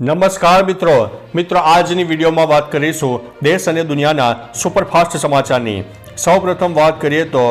નમસ્કાર મિત્રો. મિત્રો, આજની વિડીયોમાં વાત કરીશું દેશ અને દુનિયાના સુપરફાસ્ટ સમાચારની. સૌપ્રથમ વાત કરીએ તો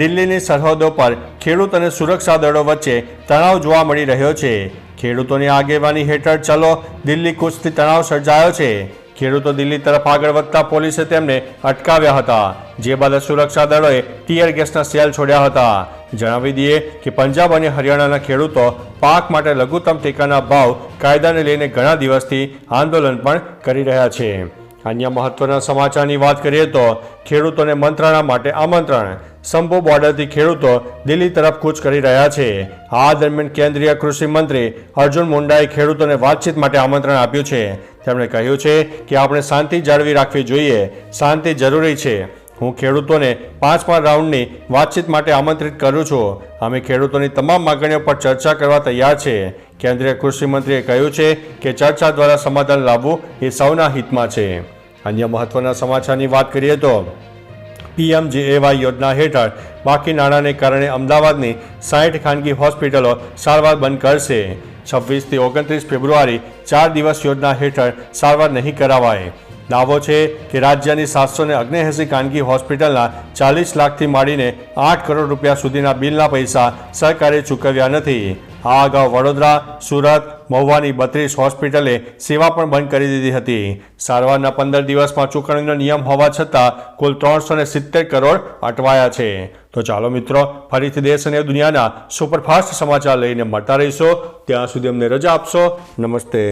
દિલ્હીની સરહદો પર ખેડૂત અને સુરક્ષા દળો વચ્ચે તણાવ જોવા મળી રહ્યો છે. ખેડૂતોની આગેવાની હેઠળ ચલો દિલ્હી કૂચથી તણાવ સર્જાયો છે. ખેડૂતો દિલ્હી તરફ આગળ વધતા પોલીસે તેમને અટકાવ્યા હતા. જે બાદ સુરક્ષા દળોએ ટીયર ગેસના સેલ છોડ્યા હતા. જણાવી દઈએ કે પંજાબ અને હરિયાણાના ખેડૂતો પાક માટે લઘુત્તમ ટેકાના ભાવ કાયદાને લઈને ઘણા દિવસથી આંદોલન પણ કરી રહ્યા છે. અન્ય મહત્વના સમાચારની વાત કરીએ તો ખેડૂતોને મંત્રણા માટે આમંત્રણ. સંભો બોર્ડરથી ખેડૂતો દિલ્હી તરફ કૂચ કરી રહ્યા છે. આ દરમિયાન કેન્દ્રીય કૃષિ મંત્રી અર્જુન મુંડાએ ખેડૂતોને વાતચીત માટે આમંત્રણ આપ્યું છે. તેમણે કહ્યું છે કે આપણે શાંતિ જાળવી રાખવી જોઈએ. શાંતિ જરૂરી છે. હું ખેડૂતોને પાંચમા રાઉન્ડની વાતચીત માટે આમંત્રિત કરું છું. અમે ખેડૂતોની તમામ માગણીઓ પર ચર્ચા કરવા તૈયાર છે. કેન્દ્રીય કૃષિમંત્રીએ કહ્યું છે કે ચર્ચા દ્વારા સમાધાન લાવવું એ સૌના હિતમાં છે. અન્ય મહત્વના સમાચારની વાત કરીએ તો, પીએમજીએવાય યોજના હેઠળ બાકી નાણાંને કારણે અમદાવાદની સાઠ ખાનગી હોસ્પિટલો સારવાર બંધ કરશે. છવ્વીસથી ઓગણત્રીસ ફેબ્રુઆરી ચાર દિવસ યોજના હેઠળ સારવાર નહીં કરાવાય. દાવો છે કે રાજ્યની સાતસો ને અગ્નેએંસી ખાનગી હોસ્પિટલના ચાલીસ લાખથી માંડીને આઠ કરોડ રૂપિયા સુધીના બિલના પૈસા સરકારે ચૂકવ્યા નથી. આ અગાઉ વડોદરા, સુરત, મહુવાની બત્રીસ હોસ્પિટલે સેવા પણ બંધ કરી દીધી હતી. સારવારના પંદર દિવસમાં ચૂકવણીનો નિયમ હોવા છતાં કુલ ત્રણસો ને સિત્તેર કરોડ અટવાયા છે. તો ચાલો મિત્રો, ફરીથી દેશ અને દુનિયાના સુપરફાસ્ટ સમાચાર લઈને મળતા રહીશો. ત્યાં સુધી અમને રજા આપશો. નમસ્તે.